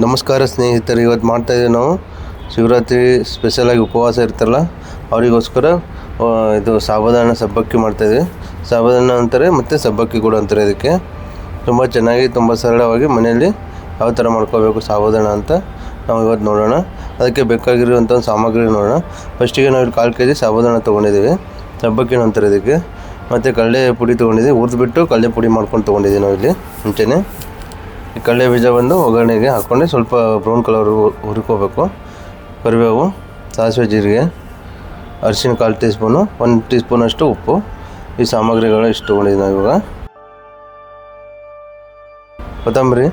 ನಮಸ್ಕಾರ ಸ್ನೇಹಿತರು, ಇವತ್ತು ಮಾಡ್ತಾ ಇದ್ದೀವಿ ನಾವು ಶಿವರಾತ್ರಿ ಸ್ಪೆಷಲಾಗಿ ಉಪವಾಸ ಇರ್ತಾರಲ್ಲ ಅವರಿಗೋಸ್ಕರ ಇದು ಸಾಬದಾನ ಸಬ್ಬಕ್ಕಿ ಮಾಡ್ತಾಯಿದ್ವಿ ಸಾಬುದಾನ ಅಂತಾರೆ ಮತ್ತು ಸಬ್ಬಕ್ಕಿ ಕೂಡ ಅಂತಾರೆ ಇದಕ್ಕೆ. ತುಂಬ ಚೆನ್ನಾಗಿ, ತುಂಬ ಸರಳವಾಗಿ ಮನೆಯಲ್ಲಿ ಯಾವ ಥರ ಮಾಡ್ಕೋಬೇಕು ಸಾಬುದಾನ ಅಂತ ನಾವು ಇವತ್ತು ನೋಡೋಣ. ಅದಕ್ಕೆ ಬೇಕಾಗಿರುವಂಥ ಒಂದು ಸಾಮಗ್ರಿ ನೋಡೋಣ. ಫಸ್ಟಿಗೆ ನಾವು ಇಲ್ಲಿ ಕಾಲು ಕೆ ಜಿ ಸಾಬುದಾನ ತೊಗೊಂಡಿದ್ದೀವಿ. ಸಬ್ಬಕ್ಕಿನ ಅಂತಾರೆ ಇದಕ್ಕೆ. ಮತ್ತು ಕಡಲೆ ಪುಡಿ ತೊಗೊಂಡಿದ್ದೀವಿ. ಹುರಿದ್ಬಿಟ್ಟು ಕಡಲೆ ಪುಡಿ ಮಾಡ್ಕೊಂಡು ತೊಗೊಂಡಿದ್ದೀವಿ ನಾವು ಇಲ್ಲಿ ಮುಂಚೆನೇ. ಕಡಲೆ ಬೀಜ ಬಂದು ಒಗ್ಗರಣೆಗೆ ಹಾಕ್ಕೊಂಡು ಸ್ವಲ್ಪ ಬ್ರೌನ್ ಕಲರ್ ಹುರ್ಕೋಬೇಕು. ಕರಿಬೇವು, ಸಾಸಿವೆ ಜೀರಿಗೆ, ಅರಿಶಿನ ಕಾಲು ಟೀ ಸ್ಪೂನು ಒಂದು ಟೀ ಸ್ಪೂನಷ್ಟು ಉಪ್ಪು. ಈ ಸಾಮಗ್ರಿಗಳು ಇಷ್ಟು ತೊಗೊಂಡಿದ್ದೀವಿ ನಾವು ಇವಾಗ. ಕೊತ್ತಂಬರಿ,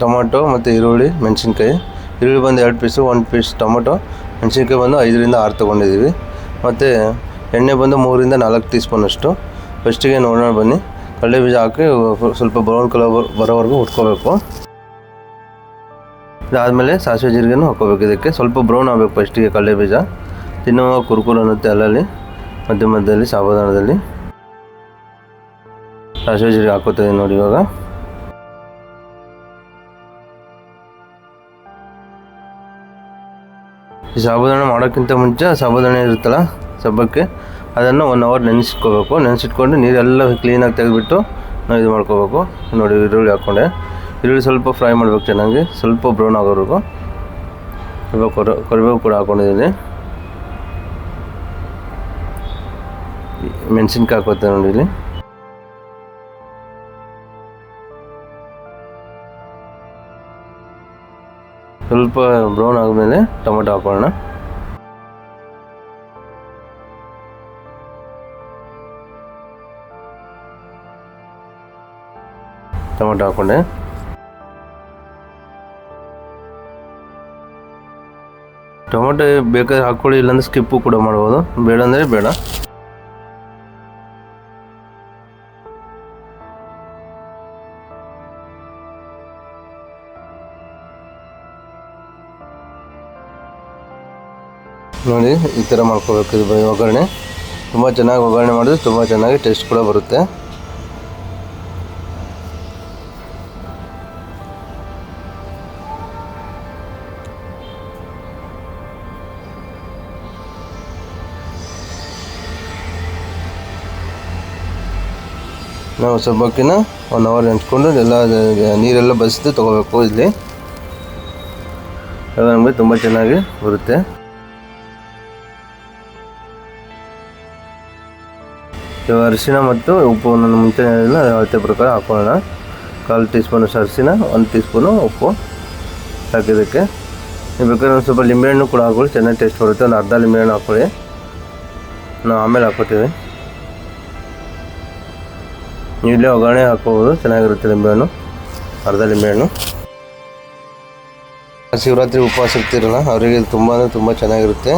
ಟೊಮೊಟೊ ಮತ್ತು ಈರುಳ್ಳಿ, ಮೆಣಸಿನ್ಕಾಯಿ. ಈರುಳ್ಳಿ ಬಂದು ಎರಡು ಪೀಸು ಒಂದು ಪೀಸ್ ಟೊಮೊಟೊ. ಮೆಣಸಿನ್ಕಾಯಿ ಬಂದು ಐದರಿಂದ ಆರು ತೊಗೊಂಡಿದ್ದೀವಿ ಮತ್ತು ಎಣ್ಣೆ ಬಂದು ಮೂರಿಂದ ನಾಲ್ಕು ಟೀ ಸ್ಪೂನಷ್ಟು ಫಸ್ಟಿಗೆ ನೋಡೋಣ ಬನ್ನಿ. ಕಡಲೆ ಬೀಜ ಹಾಕಿ ಸ್ವಲ್ಪ ಬ್ರೌನ್ ಕಲರ್ ಬರೋವರೆಗೂ ಹುರ್ಕೋಬೇಕು ಇದಾದಮೇಲೆ ಸಾಸಿವೆ ಜೀರಿಗೆನೂ ಹಾಕೋಬೇಕು ಇದಕ್ಕೆ. ಸ್ವಲ್ಪ ಬ್ರೌನ್ ಆಗಬೇಕು ಫಸ್ಟಿಗೆ ಕಡಲೆ ಬೀಜ. ತಿನ್ನುವ ಕುರುಕುರು ಅನ್ನುತ್ತೆ ಅಲ್ಲಲ್ಲಿ, ಮಧ್ಯ ಮಧ್ಯದಲ್ಲಿ ಸಾಬುದಾನದಲ್ಲಿ ಸಾಸಿವೆ ಜೀರಿಗೆ ಹಾಕೋತೇವೆ ನೋಡಿ ಇವಾಗ. ಈ ಸಾಬುದಾನ ಮಾಡೋಕ್ಕಿಂತ ಮುಂಚೆ ಸಾಬುದಾನ ಇರುತ್ತಲ್ಲ, ಸಬ್ಬಕ್ಕೆ. ಅದನ್ನು ಒನ್ ಅವರ್ ನೆನೆಸಿಟ್ಕೋಬೇಕು. ನೆನೆಸಿಟ್ಕೊಂಡು ನೀರೆಲ್ಲ ಕ್ಲೀನಾಗಿ ತೆಗೆದುಬಿಟ್ಟು ನಾವು ಇದು ಮಾಡ್ಕೋಬೇಕು. ನೋಡಿ ಈರುಳ್ಳಿ ಹಾಕ್ಕೊಂಡೆ ಈರುಳ್ಳಿ ಸ್ವಲ್ಪ ಫ್ರೈ ಮಾಡಬೇಕು ಚೆನ್ನಾಗಿ. ಸ್ವಲ್ಪ ಬ್ರೌನ್ ಆಗೋವರೆಗೂ. ಸ್ವಲ್ಪ ಕೊರ, ಕರಿಬೇವು ಕೂಡ ಹಾಕ್ಕೊಂಡಿದ್ದೀನಿ ಮೆಣಸಿನ್ಕಾಯಿ ಹಾಕೋತೆ ನೋಡಿ ಇಲ್ಲಿ. ಸ್ವಲ್ಪ ಬ್ರೌನ್ ಆದಮೇಲೆ ಟೊಮೆಟೊ ಹಾಕೊಳ್ಳೋಣ. ಟೊಮೆಟೊ ಹಾಕೊಂಡೆ. ಟೊಮೆಟೊ ಬೇಕಾದ್ರೆ ಹಾಕ್ಕೊಳ್ಳಿ ಇಲ್ಲಾಂದ್ರೆ ಸ್ಕಿಪ್ಪು ಕೂಡ ಮಾಡ್ಬೋದು. ಬೇಡ ಅಂದರೆ ಬೇಡ. ನೋಡಿ, ಈ ಥರ ಮಾಡ್ಕೋಬೇಕು ಇದು ಒಗ್ಗರಣೆ. ತುಂಬ ಚೆನ್ನಾಗಿ ಒಗ್ಗರಣೆ ಮಾಡಿದ್ರೆ ತುಂಬ ಚೆನ್ನಾಗಿ ಟೇಸ್ಟ್ ಕೂಡ ಬರುತ್ತೆ. ನಾವು ಸಬ್ಬಕ್ಕಿನ ಒನ್ ಅವರ್ ನೆನೆಸ್ಕೊಂಡು ಎಲ್ಲ ನೀರೆಲ್ಲ ಬಸಿದು ತೊಗೋಬೇಕು ಇಲ್ಲಿ. ಅದು ನಮಗೆ ತುಂಬ ಚೆನ್ನಾಗಿ ಬರುತ್ತೆ. ಇವಾಗ ಅರಿಶಿನ ಮತ್ತು ಉಪ್ಪು ನಾನು ಮುಂಚೆ ಹೇಳಿಲ್ಲ ಅಳತೆ ಪ್ರಕಾರ ಹಾಕೊಳ್ಳೋಣ. ಕಾಲು ಟೀ ಸ್ಪೂನಷ್ಟು ಅರಿಶಿನ, ಒಂದು ಟೀ ಸ್ಪೂನು ಉಪ್ಪು ಹಾಕಿದ್ದಕ್ಕೆ. ಬೇಕಾದ್ರೆ ಒಂದು ಸ್ವಲ್ಪ ಲಿಂಬೆಹಣ್ಣು ಕೂಡ ಹಾಕೊಳ್ಳಿ, ಚೆನ್ನಾಗಿ ಟೇಸ್ಟ್ ಬರುತ್ತೆ. ಒಂದು ಅರ್ಧ ಲಿಂಬೆಹಣ್ಣು ಹಾಕೊಳ್ಳಿ. ನಾವು ಆಮೇಲೆ ಹಾಕೋತೀವಿ ನೀವು ಇಲ್ಲೇ ಒಗ್ಗರಣೆ ಹಾಕೋಬೋದು. ಚೆನ್ನಾಗಿರುತ್ತೆ ಲಿಂಬೆಹಣ್ಣು ಅರ್ಧ ಲಿಂಬೆಹಣ್ಣು ಶಿವರಾತ್ರಿ ಉಪವಾಸ ಇರ್ತೀರಲ್ಲ, ಅವರಿಗೆ ತುಂಬ ಅಂದರೆ ತುಂಬ ಚೆನ್ನಾಗಿರುತ್ತೆ.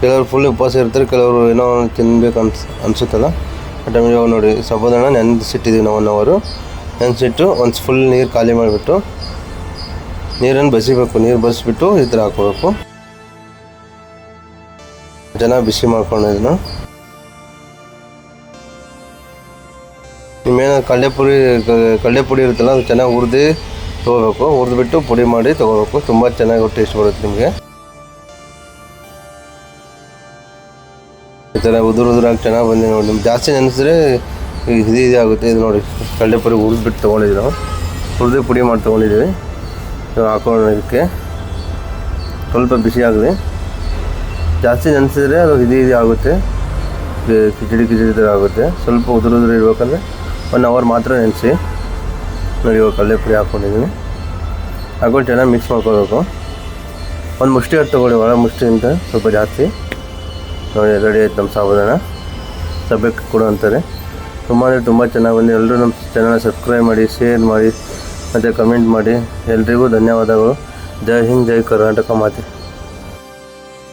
ಕೆಲವರು ಫುಲ್ ಉಪವಾಸ ಇರ್ತಾರೆ, ಕೆಲವರು ಏನೋ ಒಂದು ತಿನ್ಬೇಕು ಅನ್ಸ್, ಅನಿಸುತ್ತಲ್ಲ. ಟೈಮಿಗೆ ನೋಡಿ ಸಬೋದಣ್ಣ ನೆನೆಸಿಟ್ಟಿದ್ದೀವಿ ನಾವು ಒನ್ ಅವರು ನೆನೆಸಿಟ್ಟು ಒಂದು ಫುಲ್ ನೀರು ಖಾಲಿ ಮಾಡಿಬಿಟ್ಟು, ನೀರನ್ನು ಬಸಿಬೇಕು. ನೀರು ಬಸಿಬಿಟ್ಟು ಈ ಥರ ಹಾಕ್ಕೋಬೇಕು ಜನ ಬಿಸಿ ಮಾಡ್ಕೊಂಡು ಇದನ್ನು ನಿಮ್ಮೇನಾದ್ರು ಕಡಲೆ ಪುಡಿ ಕಡಲೆ ಪುಡಿ ಇರುತ್ತಲ್ಲ, ಅದು ಚೆನ್ನಾಗಿ ಹುರಿದು ತೊಗೋಬೇಕು. ಹುರಿದ್ಬಿಟ್ಟು ಪುಡಿ ಮಾಡಿ ತೊಗೋಬೇಕು. ತುಂಬ ಚೆನ್ನಾಗಿ ಟೇಸ್ಟ್ ಬರುತ್ತೆ ನಿಮಗೆ. ಈ ಥರ ಉದುರು ಉದುರಾಗಿ ಚೆನ್ನಾಗಿ ಬಂದಿದೆ ನೋಡಿ. ನಿಮ್ಗೆ ಜಾಸ್ತಿ ನೆನೆಸಿದ್ರೆ ಇದು ಇದು ಆಗುತ್ತೆ. ಇದು ನೋಡಿ, ಕಡಲೆ ಪುಡಿ ಹುರಿದ್ಬಿಟ್ಟು ತೊಗೊಂಡಿದ್ದೀವಿ ನಾವು. ಹುರಿದು ಪುಡಿ ಮಾಡಿ ತೊಗೊಂಡಿದ್ದೀವಿ ಹಾಕೋಣ ಇದಕ್ಕೆ. ಸ್ವಲ್ಪ ಬಿಸಿ ಜಾಸ್ತಿ ನೆನೆಸಿದ್ರೆ ಅದು ಇದು ಇದು ಆಗುತ್ತೆ. ಕಿಚಡಿ ಕಿಚಡಿ ಥರ ಆಗುತ್ತೆ. ಸ್ವಲ್ಪ ಉದುರು ಉದುರು ಇರ್ಬೇಕಂದ್ರೆ ಒನ್ ಅವರ್ ಮಾತ್ರ ನೆನೆಸಿ. ನೋಡಿ, ಇವಾಗ ಕಡಲೆ ಪುಡಿ ಹಾಕ್ಕೊಂಡಿದ್ದೀನಿ ಹಾಕೊಂಡು ಚೆನ್ನಾಗಿ ಮಿಕ್ಸ್ ಮಾಡ್ಕೋಬೇಕು. ಒಂದು ಮುಷ್ಟಿ ಹೊತ್ತು ತೊಗೊಳ್ಳಿ ಒಳ ಮುಷ್ಟಿಗಿಂತ ಸ್ವಲ್ಪ ಜಾಸ್ತಿ. ನೋಡಿ ರೆಡಿ ಆಯ್ತು ನಮ್ಮ ಸಾಬುದಾನ. ಸಬ್ಬಕ್ಕೆ ಕೂಡ ಅಂತಾರೆ. ತುಂಬ ಅಂದರೆ ತುಂಬ ಚೆನ್ನಾಗಿ ಬಂದು ಎಲ್ಲರೂ ನಮ್ಮ ಚಾನಲ್ನ ಸಬ್ಸ್ಕ್ರೈಬ್ ಮಾಡಿ ಶೇರ್ ಮಾಡಿ, ಮತ್ತು ಕಮೆಂಟ್ ಮಾಡಿ. ಎಲ್ರಿಗೂ ಧನ್ಯವಾದಗಳು. ಜೈ ಹಿಂದ್, ಜೈ ಕರ್ನಾಟಕ ಮಾತೆ.